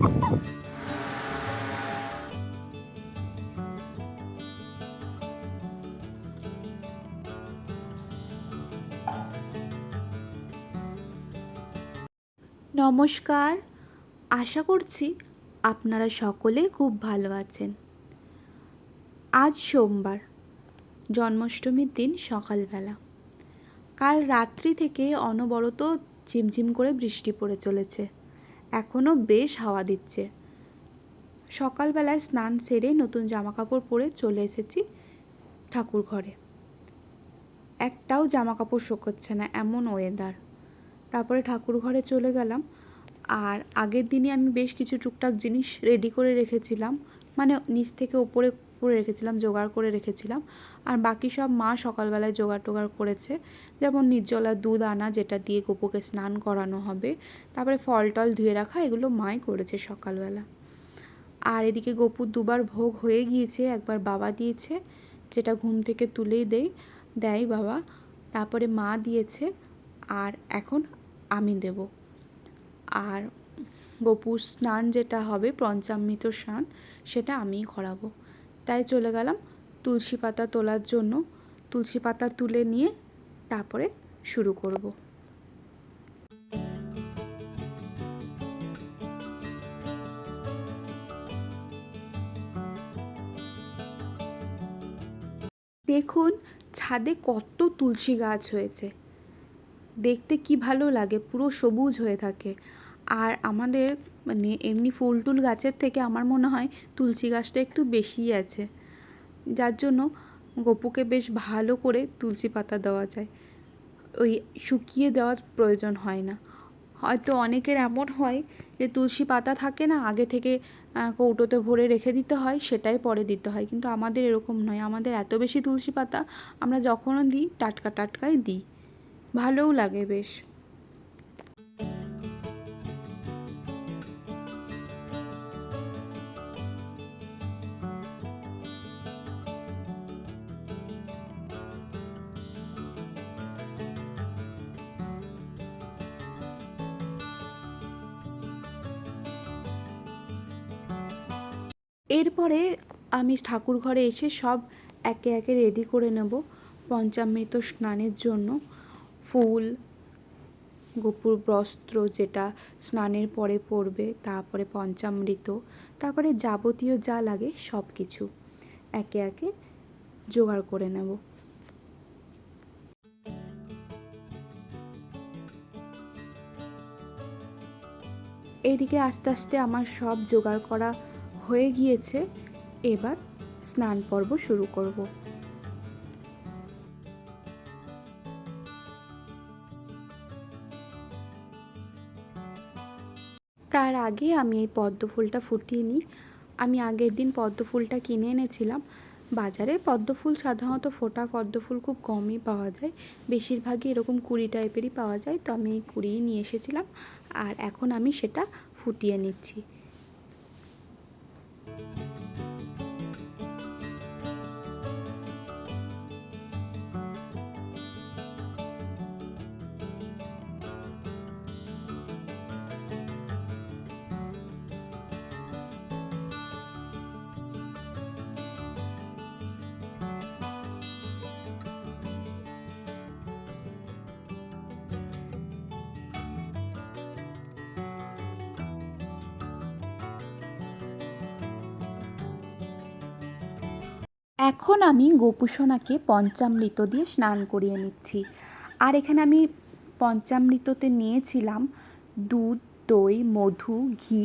নমস্কার। আশা করছি আপনারা সকলে খুব ভালো আছেন। আজ সোমবার, জন্মাষ্টমীর দিন সকালবেলা। কাল রাত্রি থেকে অনবরত ঝিমঝিম করে বৃষ্টি পড়ে চলেছে। এখনও বেশ হাওয়া দিচ্ছে। সকালবেলায় স্নান সেরে নতুন জামা কাপড় পরে চলে এসেছি ঠাকুর ঘরে। একটাও জামা কাপড় শোকোচ্ছে না, এমন ওয়েদার তারপরে ঠাকুর ঘরে চলে গেলাম। আর আগের দিনে আমি বেশ কিছু টুকটাক জিনিস রেডি করে রেখেছিলাম। মানে নিচ থেকে ওপরে করে রেখেছিলাম, জোগাড় করে রেখেছিলাম। আর বাকি সব মা সকালবেলায় জোগাড় টোগাড় করেছে। যেমন নির্জলা দুধ আনা, যেটা দিয়ে গোপুকে স্নান করানো হবে। তারপরে ফল টল ধুয়ে রাখা, এগুলো মাই করেছে সকালবেলা। আর এদিকে গপুর দুবার ভোগ হয়ে গিয়েছে, একবার বাবা দিয়েছে, যেটা ঘুম থেকে তুলেই দেয় দেয় বাবা। তারপরে মা দিয়েছে, আর এখন আমি দেব। আর গোপুর স্নান যেটা হবে, পঞ্চামৃত স্নান, সেটা আমিই করাবো। তাই চলে গেলাম তুলসী পাতা তোলার জন্য। তুলসী পাতা তুলে নিয়ে তারপরে শুরু করব। দেখুন, ছাদে কত তুলসী গাছ হয়েছে। দেখতে কি ভালো লাগে, পুরো সবুজ হয়ে থাকে। আর আমাদের মানে এমনি ফুল টুল গাছের থেকে আমার মনে হয় তুলসী গাছটা একটু বেশিই আছে। যার জন্য গপুকে বেশ ভালো করে তুলসী পাতা দেওয়া যায়। ওই শুকিয়ে দেওয়ার প্রয়োজন হয় না। হয়তো অনেকের এমন হয় যে তুলসী পাতা থাকে না, আগে থেকে কৌটোতে ভরে রেখে দিতে হয়, সেটাই পরে দিতে হয়। কিন্তু আমাদের এরকম নয়। আমাদের এত বেশি তুলসী পাতা আমরা যখনও দিই, টাটকা টাটকাই দিই। ভালোও লাগে বেশ। এরপরে আমি ঠাকুর ঘরে এসে সব একে একে রেডি করে নেব পঞ্চামৃত স্নানের জন্য। ফুল, গোপুর বস্ত্র যেটা স্নানের পরে পরবে তারপরে পঞ্চামৃত, তারপরে যাবতীয় যা লাগে সব কিছু একে একে জোগাড় করে নেব। এইদিকে আস্তে আস্তে আমার সব জোগাড় করা হয়ে গিয়েছে, এবার স্নান পর্ব শুরু করব। তার আগে আমি এই পদ্ম ফুলটা ফুটিয়ে নিই। আমি আগের দিন পদ্ম ফুলটা কিনে এনেছিলাম। বাজারে পদ্ম ফুল সাধারণত ফোটা পদ্ম ফুল খুব কমই পাওয়া যায়। বেশিরভাগই এরকম কুড়ি টাইপেরই পাওয়া যায়। তো আমি এই কুড়িই নিয়ে এসেছিলাম। আর এখন আমি সেটা ফুটিয়ে নিচ্ছি। এখন আমি গোপুসোনাকে পঞ্চামৃত দিয়ে স্নান করিয়ে নিচ্ছি। আর এখানে আমি পঞ্চামৃততে নিয়েছিলাম দুধ, দই, মধু, ঘি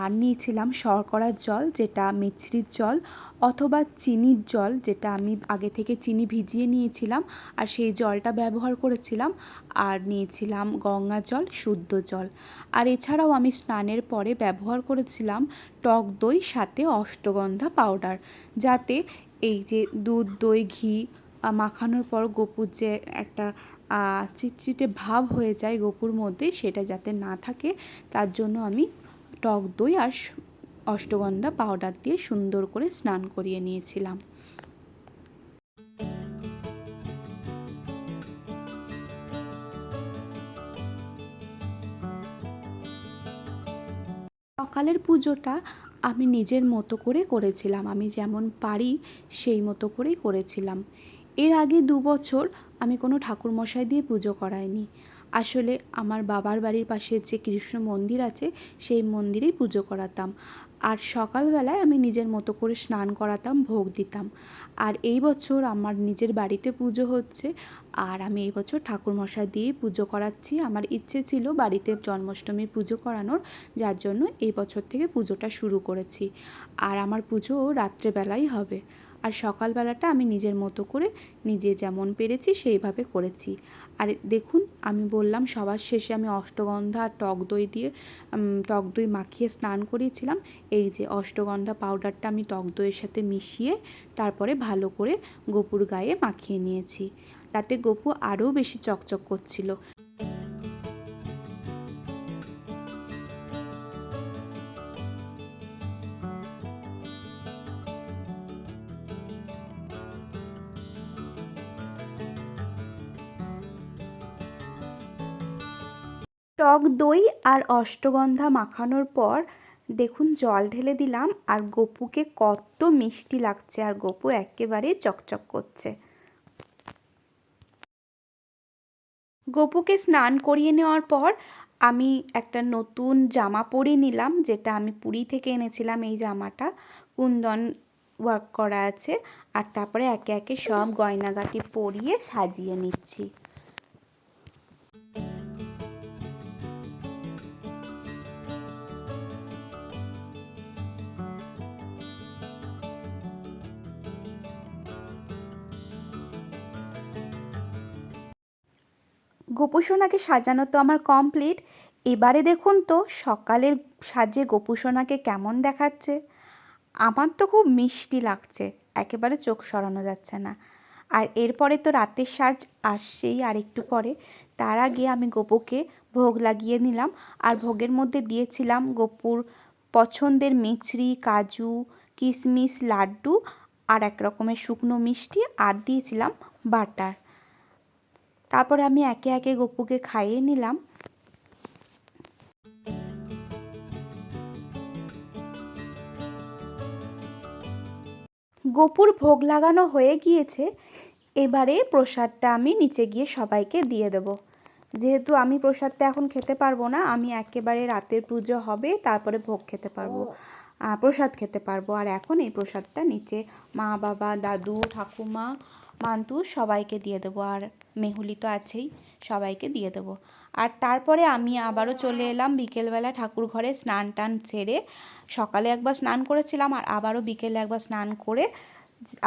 আর নিয়েছিলাম শর্করার জল, যেটা মিছরির জল অথবা চিনির জল, যেটা আমি আগে থেকে চিনি ভিজিয়ে নিয়েছিলাম আর সেই জলটা ব্যবহার করেছিলাম। আর নিয়েছিলাম গঙ্গা জল, শুদ্ধ জল। আর এছাড়াও আমি স্নানের পরে ব্যবহার করেছিলাম টক দই, সাথে অষ্টগন্ধা পাউডার, যাতে এই যে দুধ, দই, ঘি মাখানোর পর গোপুর যে একটা চিটচিটে ভাব হয়ে যায় গোপুর মধ্যে, সেটা যাতে না থাকে, তার জন্য আমি টক দই আর অষ্টগন্ধা পাউডার দিয়ে সুন্দর করে স্নান করিয়ে নিয়েছিলাম। সকালের পুজোটা আমি নিজের মতো করে করেছিলাম। আমি যেমন পারি সেই মতো করেই করেছিলাম। এর আগে দু বছর আমি কোনো ঠাকুরমশাই দিয়ে পুজো করাইনি। আসলে আমার বাবার বাড়ির পাশে যে কৃষ্ণ মন্দির আছে, সেই মন্দিরেই পুজো করাতাম। আর সকালবেলায় আমি নিজের মতো করে স্নান করাতাম, ভোগ দিতাম। আর এই বছর আমার নিজের বাড়িতে পুজো হচ্ছে। আর আমি এই বছর ঠাকুরমশাই দিয়েই পুজো করাচ্ছি। আমার ইচ্ছে ছিল বাড়িতে জন্মাষ্টমীর পুজো করানোর, যার জন্য এই বছর থেকে পুজোটা শুরু করেছি। আর আমার পুজো রাত্রেবেলাই হবে। আর সকালবেলাটা আমি নিজের মতো করে নিজে যেমন পেরেছি সেইভাবে করেছি। আর দেখুন, আমি বললাম, সবার শেষে আমি অষ্টগন্ধা আর টক দই দিয়ে টক দই মাখিয়ে স্নান করিয়েছিলাম। এই যে অষ্টগন্ধা পাউডারটা আমি টক দইয়ের সাথে মিশিয়ে তারপরে ভালো করে গোপুর গায়ে মাখিয়ে নিয়েছি। তাতে গোপু আরও বেশি চকচক করছিল। টক দই আর অষ্টগন্ধা মাখানোর পর দেখুন জল ঢেলে দিলাম আর গপুকে কত মিষ্টি লাগছে আর গপু একেবারে চকচক করছে। গপুকে স্নান করিয়ে নেওয়ার পর আমি একটা নতুন জামা পরে নিলাম যেটা আমি পুরী থেকে এনেছিলাম এই জামাটা। কুন্দন ওয়ার্ক করা আছে আর তারপরে একে একে সব গয়নাগাটি পরিয়ে সাজিয়ে নিচ্ছি। গোপুসোনাকে সাজানো তো আমার কমপ্লিট এবারে দেখুন তো, সকালের সাজে গোপুসোনাকে কেমন দেখাচ্ছে। আমার তো খুব মিষ্টি লাগছে, একেবারে চোখ সরানো যাচ্ছে না। আর এরপরে তো রাতের সাজ আসছেই আর একটু পরে। তার আগে আমি গোপুকে ভোগ লাগিয়ে নিলাম, আর ভোগের মধ্যে দিয়েছিলাম গোপুর পছন্দের মিছরি, কাজু, কিশমিশ, লাড্ডু, আর এক রকমের শুকনো মিষ্টি, আর দিয়েছিলাম বাটার। তারপরে আমি একে একে গপুকে খাইয়ে নিলাম। গোপুর ভোগ লাগানো হয়ে গিয়েছে। এবারে প্রসাদটা আমি নিচে গিয়ে সবাইকে দিয়ে দেব। যেহেতু আমি প্রসাদটা এখন খেতে পারব না আমি একেবারে রাতের পুজো হবে তারপরে ভোগ খেতে পারব আহ, প্রসাদ খেতে পারব। আর এখন এই প্রসাদটা নিচে মা বাবা দাদু ঠাকুমা মান্তু সবাইকে দিয়ে দেবো আর মেহুলি তো আছেই, সবাইকে দিয়ে দেবো। আর তারপরে আমি আবারও চলে এলাম বিকেলবেলা ঠাকুর ঘরে স্নান টান সেরে, সকালে একবার স্নান করেছিলাম আর আবারও বিকেলে একবার স্নান করে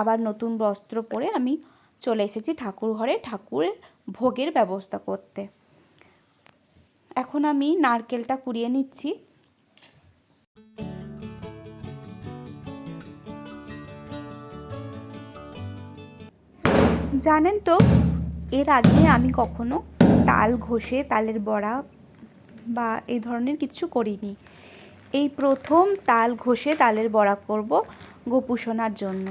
আবার নতুন বস্ত্র পরে আমি চলে এসেছি ঠাকুর ঘরে ঠাকুরের ভোগের ব্যবস্থা করতে। এখন আমি নারকেলটা কুড়িয়ে নিচ্ছি। জানেন তো, এর আগে আমি কখনো তাল ঘষে তালের বড়া বা এই ধরনের কিছু করিনি। এই প্রথম তাল ঘষে তালের বড়া করব গোপুসোনার জন্য।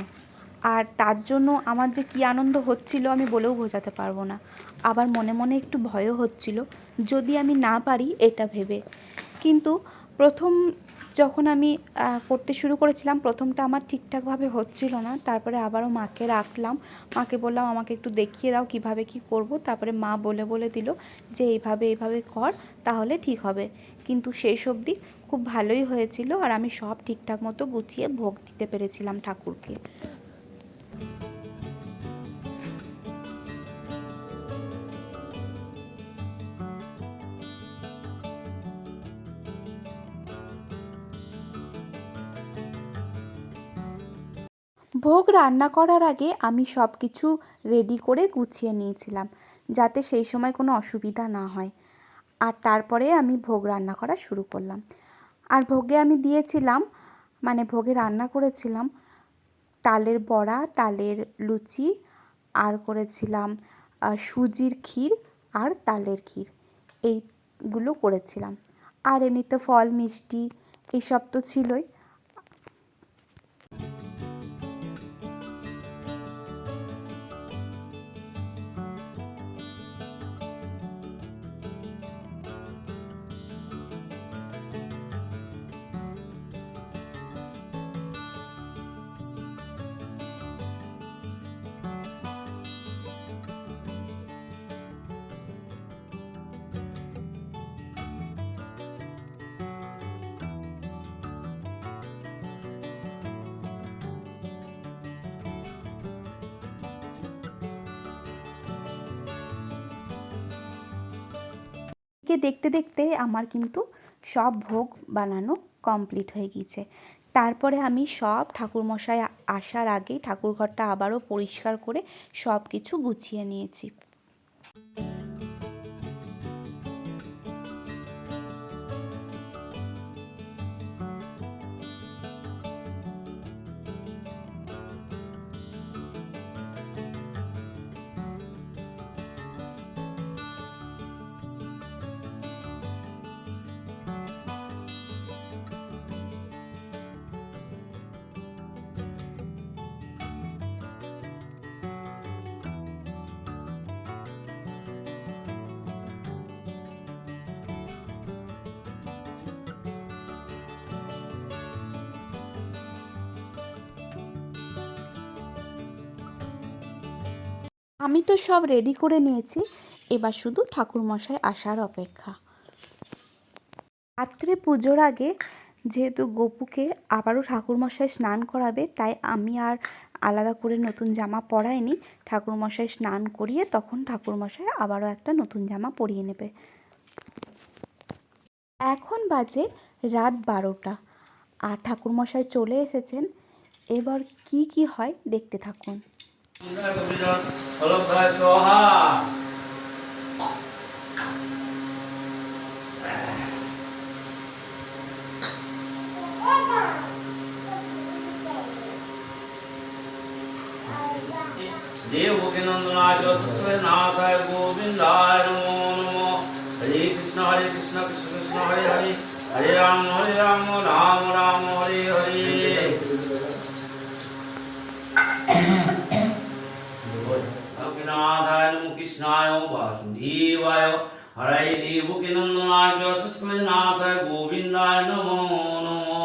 আর তার জন্য আমার যে কী আনন্দ হচ্ছিল আমি বলেও বোঝাতে পারব না। আবার মনে মনে একটু ভয়ও হচ্ছিল, যদি আমি না পারি এটা ভেবে। কিন্তু প্রথম যখন আমি করতে শুরু করেছিলাম, প্রথমটা আমার ঠিকঠাকভাবে হচ্ছিল না। তারপরে আবারও মাকে রাখলাম। মাকে বললাম, আমাকে একটু দেখিয়ে দাও কীভাবে কি করব। তারপরে মা বলে বলে দিল যে, এইভাবে এইভাবে কর, তাহলে ঠিক হবে। কিন্তু শেষ অবধি খুব ভালোই হয়েছিল আর আমি সব ঠিকঠাক মতো গুছিয়ে ভোগ দিতে পেরেছিলাম ঠাকুরকে। ভোগ রান্না করার আগে আমি সব কিছু রেডি করে গুছিয়ে নিয়েছিলাম, যাতে সেই সময় কোনো অসুবিধা না হয়। আর তারপরে আমি ভোগ রান্না করা শুরু করলাম। আর ভোগে আমি দিয়েছিলাম মানে ভোগে রান্না করেছিলাম, তালের বড়া, তালের লুচি, আর করেছিলাম সুজির ক্ষীর আর তালের ক্ষীর। এইগুলো করেছিলাম। আর এমনিতে ফল, মিষ্টি এইসব তো ছিলই। কে দেখতে দেখতে আমার কিন্তু সব ভোগ বানানো কমপ্লিট হয়ে গিয়েছে। তারপরে আমি সব ঠাকুরমশাই আসার আগেই ঠাকুরঘরটা আবারও পরিষ্কার করে সব কিছু গুছিয়ে নিয়েছি। আমি তো সব রেডি করে নিয়েছি। এবার শুধু ঠাকুরমশাই আসার অপেক্ষা। রাত্রে পুজোর আগে যেহেতু গপুকে আবারও ঠাকুরমশাই স্নান করাবে, তাই আমি আর আলাদা করে নতুন জামা পরাইনি। ঠাকুরমশাই স্নান করিয়ে তখন ঠাকুরমশাই আবারও একটা নতুন জামা পরিয়ে নেবে। এখন বাজে রাত বারোটা আর ঠাকুরমশাই চলে এসেছেন। এবার কি কি হয় দেখতে থাকুন। অলঙ্কার সোহা দেবকে নন্দনায় নাথায় গোবিন্দায় নমো নমো। হরে কৃষ্ণ হরে কৃষ্ণ কৃষ্ণ কৃষ্ণ, হরে হরে। হরে রাম হরে রাম রাম রাম। নন্দনায় সস্কৃতনাশায় গোবিন্দায় নমো নমো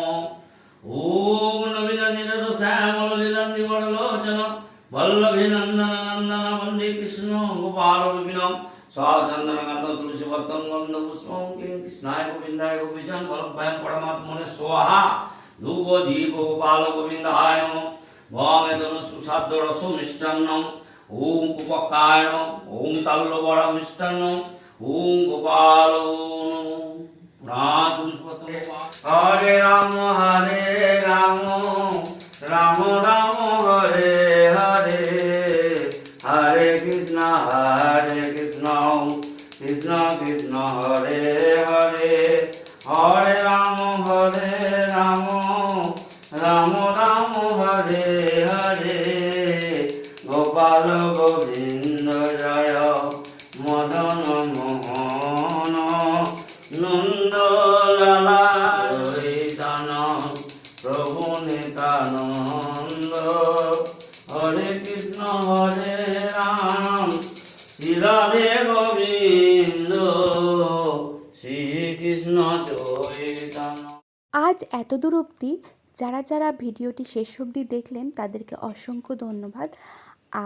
ওম নবীন নিরদ শ্যামল লীলন্দি বড়লোচন বল্লভী নন্দন নন্দন বন্দে কৃষ্ণ গোপাল রূপিণম সচন্দন গন্ধ তুলসী বত্তম গন্ধ পুষ্পম কিং কৃষ্ণায় গোবিন্দায় গোপীজন বল্লভায় পরমাত্মনে সোহা ধূপ দীপ গোপাল গোবিন্দায় নমঃ ভমেদন সুসাদ্য রস মিষ্টান্নম ওম উপকায় ওম তাল্ল বড় মিষ্টান্নম ওম গোপাল হরে রাম হরে রাম রাম রাম হরে হরে হরে কৃষ্ণ হরে কৃষ্ণ কৃষ্ণ কৃষ্ণ হরে হরে হরে রাম হরে রাম গোবিন্দ, শ্রীকৃষ্ণ আজ এত দূর অবধি যারা যারা ভিডিওটি শেষ অবধি দেখলেন, তাদেরকে অসংখ্য ধন্যবাদ।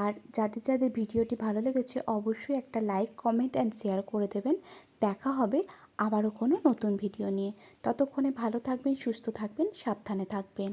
আর যাদের যাদের ভিডিওটি ভালো লেগেছে, অবশ্যই একটা লাইক, কমেন্ট অ্যান্ড শেয়ার করে দেবেন। দেখা হবে আবারও কোনো নতুন ভিডিও নিয়ে। ততক্ষণে ভালো থাকবেন, সুস্থ থাকবেন, সাবধানে থাকবেন।